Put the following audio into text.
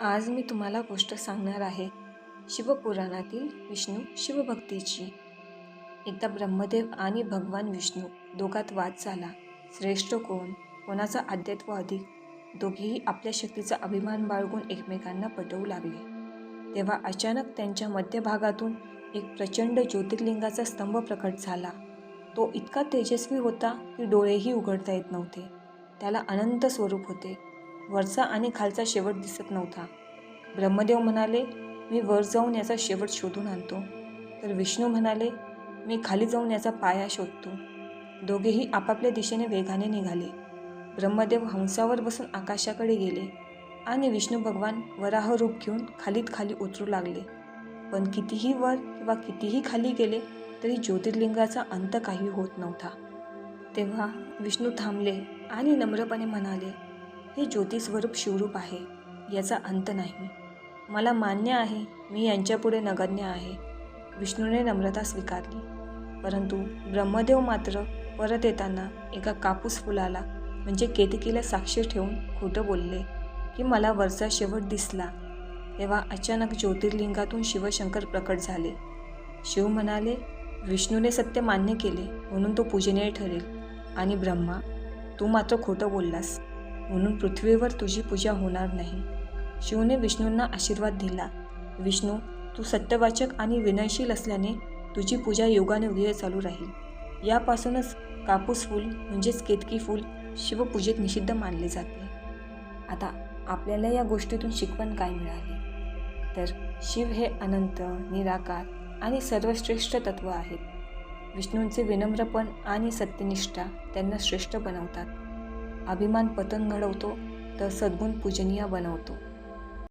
आज मी तुम्हाला गोष्ट सांगणार आहे. शिवपुराणातील विष्णू शिवभक्तीची. एकदा ब्रह्मदेव आणि भगवान विष्णू दोघात वाद झाला. श्रेष्ठ कोण? कोणाचा आद्यत्व अधिक? दोघेही आपल्या शक्तीचा अभिमान बाळगून एकमेकांना पटवू लागले. तेव्हा अचानक त्यांच्या मध्यभागातून एक प्रचंड ज्योतिर्लिंगाचा स्तंभ प्रकट झाला. तो इतका तेजस्वी होता की डोळेही उघडता येत नव्हते. त्याला अनंत स्वरूप होते. वरचा आणि खालचा शेवट दिसत नव्हता. ब्रह्मदेव म्हणाले मी वर जाऊन याचा शेवट शोधून आणतो. तर विष्णू म्हणाले मी खाली जाऊन याचा पाया शोधतो. दोघेही आपापल्या दिशेने वेगाने निघाले. ब्रह्मदेव हंसावर बसून आकाशाकडे गेले आणि विष्णू भगवान वराह रूप घेऊन खालीत खाली उतरू लागले. पण कितीही वर किंवा कितीही खाली गेले तरी ज्योतिर्लिंगाचा अंत काही होत नव्हता. तेव्हा विष्णू थांबले आणि नम्रपणे म्हणाले हे ज्योतिस्वरूप शिवरूप आहे याचा अंत नाही. मला मान्य आहे मी यांच्यापुढे नगण्य आहे. विष्णूने नम्रता स्वीकारली. परंतु ब्रह्मदेव मात्र परत येताना एका कापूस फुलाला म्हणजे केतकीला साक्षी ठेवून खोटं बोलले की मला वरचा शेवट दिसला. तेव्हा अचानक ज्योतिर्लिंगातून शिवशंकर प्रकट झाले. शिव म्हणाले विष्णूने सत्य मान्य केले म्हणून तो पूजनीय ठरेल. आणि ब्रह्मा तू मात्र खोटं बोललास. म्हणून पृथ्वीवर तुझी पूजा होणार नाही. शिवने विष्णूंना आशीर्वाद दिला. विष्णू तू सत्यवाचक आणि विनयशील असल्याने तुझी पूजा योगाने वेळ चालू राहील. यापासूनच कापूस फूल म्हणजेच केतकी फूल शिवपूजेत निषिद्ध मानले जाते. आता आपल्याला या गोष्टीतून शिकवण काय मिळाली? तर शिव हे अनंत निराकार आणि सर्वश्रेष्ठ तत्व आहेत. विष्णूंचे विनम्रपण आणि सत्यनिष्ठा त्यांना श्रेष्ठ बनवतात. अभिमान पतन घडवतो तर सद्गुण पूजनीय बनवतो.